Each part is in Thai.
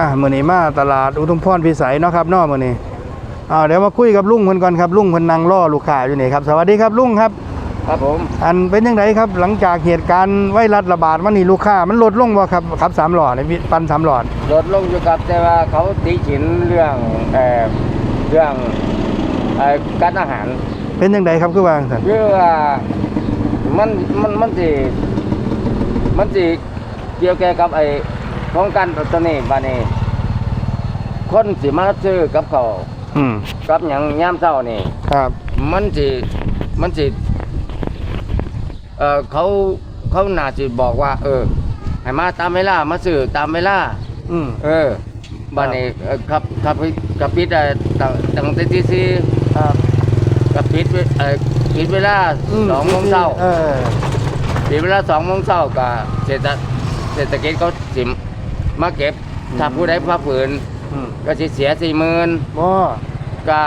อะมื้อนี้มาตลาดอุทุมพรพิสัยเนาะครับเนาะมื้อนี้อ่าเดี๋ยวมาคุยกับลุงเพิ่นก่อนครับลุงเพิ่นนั่งรอลูกค้าอยู่นี่ครับสวัสดีครับลุงครับ ครับผมอันเป็นยังไงครับหลังจากเหตุการณ์ไวรัสระบาดมานี่ลูกค้ามันลดลงบ่ครับครับสามหลอดนี่ปันสามหลอดลดลงอยู่ครับแต่ว่าเขาตีฉินเรื่องเอ่อเรื่องเอ่อการอาหารเป็นยังไงครับคือว่าจังซั่นคือว่ามันมันมันสิมันสิเกี่ยวแก่กับไอ้ ของการตัวนี้บานี้ คนสิมาซื้อกับเขาวอืมกับหยังยามเช้านี่ ครับ มันสิมันสิเอ่อเขาเขาน่าสิบอกว่า เออให้มาตามเวลามาซื้อตามเวลา อืม เออบ้านนี้เอ่อครับครับกับปิดเอ่อตั้งตั้งแต่ที่สี่ครับ กับปิดเวเอ่อปิดเวลาสองโมงเช้าเออ ปิดเวลาสองโมงเช้ากับเศรษฐเศรษฐกิจเขาสิ มมาเก็บ ถ้าผู้ใดพาฝืนอืมก็สิเสียสี่หมื่นบ่ก็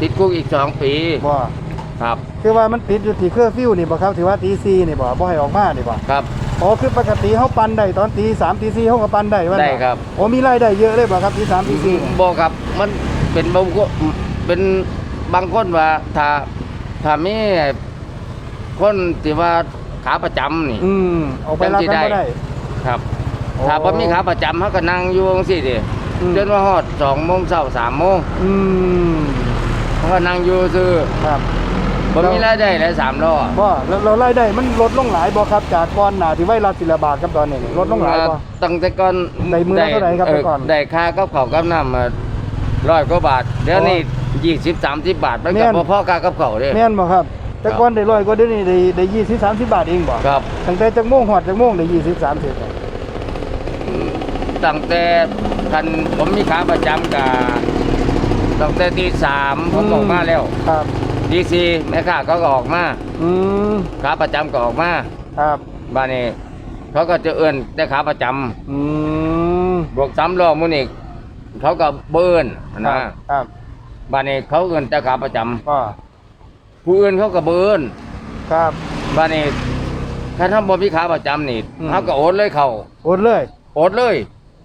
ติดคุกอีกสองปีบ่ครับคือว่ามันติดอยู่ที่เคอร์ฟิวนี่บ่ครับที่ว่าตี4นี่บ่บ่ให้ออกมานี่บ่ครับ อ๋อคือปกติเฮาปั่นได้ตอนตี3ตี4เฮาก็ปั่นได้ว่าได้ครับ โอ้มีรายได้เยอะเลยบ่ครับตี3ตี4นี่บอกครับมันเป็นบางคนเป็นบางคนว่าถ้าถ้ามีคนที่ว่าขาประจำนี่ อืมออกไปรับกันบ่ได้ ครับโอ้ ถ้าบ่มีขาประจำเขาก็นั่งอยู่จังซี่ดิอืม จนว่าฮอด2โมงเช้า3โมงอืมเขาก็นั่งอยู่ซื่อครับบ่มีรายได้เลย3ล้อบ่แล้วเรารายได้มันลดลงหลายบ่ครับจากก่อนหน้าที่ไวรัสสิระบาดกับตอนนี้นี่ลดลงหลายบ่ ตั้งแต่ก่อนได้มื้อละเท่าไหร่ครับแต่ก่อน ได้ค่ากับข้าวกับน้ำมาร้อยกว่าบาทเดี๋ยวนี้20 30บาทมันแม่ก็นบ่พอค่ากับข้าวเด้ แม่นบ่ครับ แต่ก่อนได้ร้อยกว่าเดี๋ยวนี้ได้ได้20 30บาทเองบ่ครับ ตั้งแต่จักโมงฮอดจักโมงได้20 30เนี่ย ตั้งแต่คันผมมีขาประจำกะตั้งแต่ตีสามผมออกมาแล้วครับดีซีแม่ค้าเขาก็ออกมาอืมขาประจำก็ออกมาครับบ้านนี้เขาก็จะเอื้อนแต่ขาประจำอืมบวกสามล้อมื้อนี้เขาก็เบิ้นครันะบครับบ้านนี้เขาเอื้อนแต่ขาประจำก็ผู้อื่นเขาก็เบิ้นครับบ้านนี้ถ้าทำบ่มีขาประจำนี่อืมเขาก็โอนเลยเขาโอดเลยโอนเลย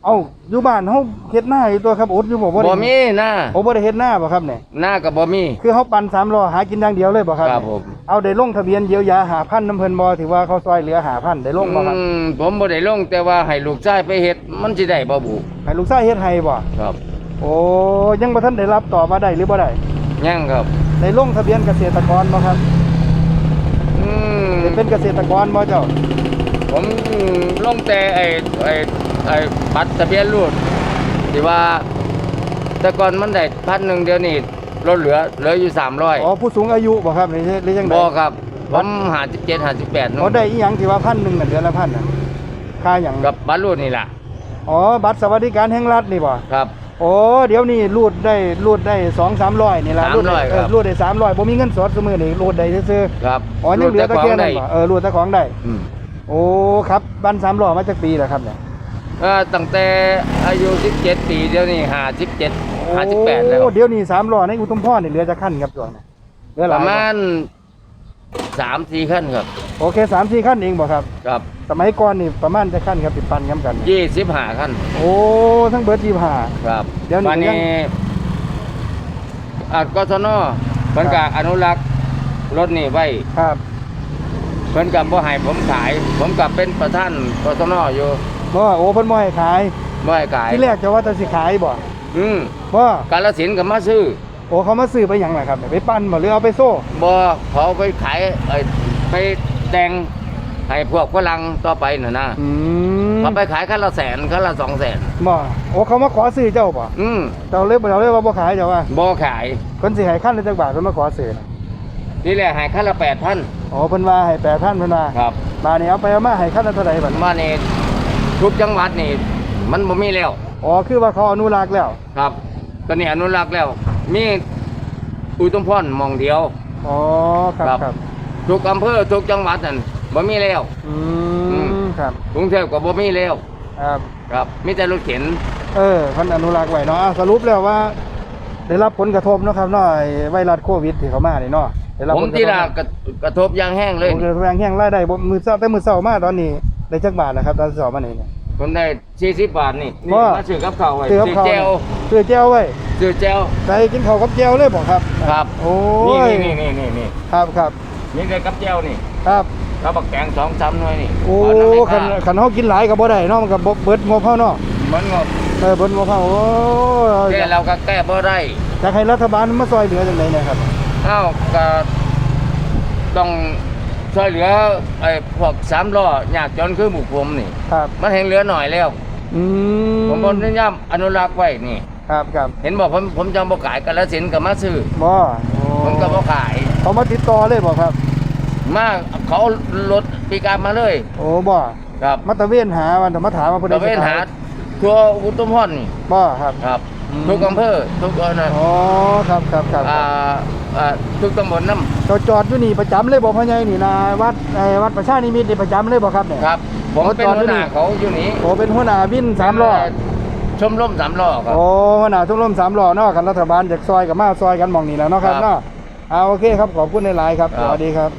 เอ้าอยู่บ้านเฮาเฮ็ดหน้าอยู่ตัวครับโอดอยู่บ่บ่ได้บ่มีนะโอ้บ่ได้เฮ็ดหน้าบ่ครับเนี่ยหน้าก็บ่มี คือเฮาปั่นสามล้อหากินอย่างเดียวเลยบ่ครับครับผม เอาได้ลงทะเบียนเยียวยาหาพันน้ำเพิ่นบ่ถือว่าเขาซอยเหลือหาพันได้ลงบ่ครับอืมผมบ่ได้ลงแต่ว่าให้ลูกชายไปเฮ็ดมันสิได้บ่บุให้ลูกชายเฮ็ดให้บ่ครับ โอ้ยังบ่ทันได้รับต่อมาได้หรือบ่ได้ยังครับได้ลงทะเบียนเกษตรกรบ่ครับอืมได้เป็นเกษตรกรบ่เจ้าผมลงแต่ไอ้ไอ้ไอ้ บัตรทะเบียนรถที่ว่า แต่ก่อนมันได้พันหนึ่งเดี๋ยวนี้ลดเหลือเหลืออยู่สามร้อยอ๋อผู้สูงอายุบ่ครับหรือหรือจังได๋บอครับผมหาสิบเจ็ดหาสิบแปดอ๋อได้อีหยังที่ว่าพันหนึงน่ะเดือนละพันน่ะค่าหยังกับบัตรรูดนี่แหละอ๋อบัตรสวัสดิการแห่งรัฐนี่บ่ครับโอ้เดี๋ยวนี้รูดได้รูดได้2 300นี่ล่ะรูดได้300เออครับรูดได้300บ่มีเงินสดซุมื้อนี้รูดได้ซื่อครับๆอ๋อยังเหลือแต่แค่นั้นบ่เออรูดแต่ของได้อืมโอ้ครับบ้านสามล้อมาจากปีแล้วครับเนี่ย เอ่อตั้งแต่อายุสิบเจ็ดปีเดี๋ยวนี้หาสิบเจ็ดหาสิบแปดแล้วโอ้เดี๋ยวนี้สามล้อในอุทุมพรนี่เหลือจะขั้นครับตัวเนี่ยเหลือหปลายระบ่มาณสามสี่ขั้นครับ โอเคสามสี่ขั้นเองบ่ครับ ครับสมัยก่อนนี่ประมาณจะขั้นครับติดปันกันกันยี่สิบห้าขั้นโอ้ทั้งเบิร์ดยี่ห้าครับเดี๋ยวนี้วันนี้อ่ากศนเพิ่นก็อนุรักษ์รถนี่ไว้ ครับ เพิ่นกับบ่ให้ผมขาย ผมกับเป็นประธานกศนอยู่ บ่โอ้เพิ่นบ่ให้ขายบ่ให้ขายที่แรกจะว่าจะสิขายบ่อืมบ่กาลสินธุ์ก็มาซื้อโอ้เขามาซื้อไปหยังล่ะครับเนี่ยไปปั้นบ่หรือเอาไปโซ่บ่เขาไปขายเอ้ยไปแต่งให้พวกฝรั่งต่อไปน่ะนะอืมเขาไปขายคันละแสนคันละสองแสนบ่โอ้เขามาขอซื้อเจ้าบ่อืมเจ้าเลยบ่เจ้าเลยว่าบ่ขายเจ้าว่าบ่ขายเพิ่นสิให้ขั้นละจักบาทเพิ่นมาขอซื้อน่ะนี่แหละให้คันละแปดพันอ๋อเพิ่นว่าให้8,000เพิ่นว่าครับมานี่เอาไปเอามาให้ขั้นละเท่าไหร่บัดมานี่ ทุกจังหวัดนี่มันบ่มีแล้ว อ๋อคือว่าเขาอนุรักษ์แล้ว ครับ ตอนนี้อนุรักษ์แล้ว มีอุตุมพรหมองเดียว อ๋อครับครับ ครับทุกอำเภอทุกจังหวัดนั่นบ่มีแล้ว อือืม มครับกรุงเทพก็บ่มีแล้ว ครับ ครับมีแต่รถเข็น เออเพันอนุรักษ์ไว้เนาะอะสรุปแล้วว่า ได้รับผลกระทบเนาะครับเนาะไอ้ไวรัสโควิดที่เข้ามานี่เนาะได้รับผผมลกระทบที่ละกระกระทบอยางแห้งเลย ผมจะแรงแห้งรายได้บ่มือเช้าแต่มือเช้ามาตอนนี้ ได้จักบาทนะครับตอนเช้ามานี่เนี่ยผมได้สี่สิบบาทนี่นี่ว่า มาซื้อกับข้าวไว้ซื้อกับข้าวแจวซื้อแจวไว้ซื้อแจวใส่กินข้าวกับแจวเลยบอกครับ ครับโอ้นี่ยนี่นี่นี่นี่ครับครับนี่ได้กับแจวนี่ครับแล้วบักแตงสองซ้ำหน่วยนี่โอ้ขน้ำไม่คันค่าคันเฮากินหลายก็บ่ได้เนาะมันก็บ่เบิดงบเฮาเนาะมันงบเออเบิดงบเฮาโอ้ยแก้เราก็แก้บ่ได้อยากให้รัฐบาลมาซอยเหลือจังไดเนี่ยครับ เอ้าก็ต้อง ช่วยเหลือไอ้พวกสามล้อยากจนคือหมู่ผมนี่ ครับ มันแห่งเหลือหน่อยแล้ว อืมผมบนนิยามอนุรักษ์ไว้นี่ ครับครับเห็นบอกผมผมจะบ่ขายกันแล้วสินกับมาซื้อบ่ผมก็บ่ขาย เขามาติดต่อเลยบ่ครับ มาเขารถปีกามาเลย โอ้บ่ครับมาตะเวนหาวันแต่มาถามว่าพิ่ตะเวนหา ทั่วอุตุมพรนี่บ่ครับครับอืม ทุกอำเภอทุกเออนะอ๋อครับครับครับอ่าอ่าทุกตำบลน้จอดจอดอยู่นี่ประจำเลยบ่พ่อใหญ่นี่นะวัดไอ้วัดประชานิมิตรนี่ประจำเลยบ่ครับเนี่ยำครับผมเขาเป็นจอดหัวหอยู่นี่น้าเขาอยู่นี่โอ้เป็นหัวหน้าวินสามล้อชมรมสามล้อครับโอ้หัวหน้าทุ่งลมสามล้อเนาะกันรัฐบาลจากซอยกับมาซอยกันหมองนี่แหล้วเนาะครับครับเนาะเอาโอเคครับขอบคุณในไลน์ครับครัสบวัสดีครับ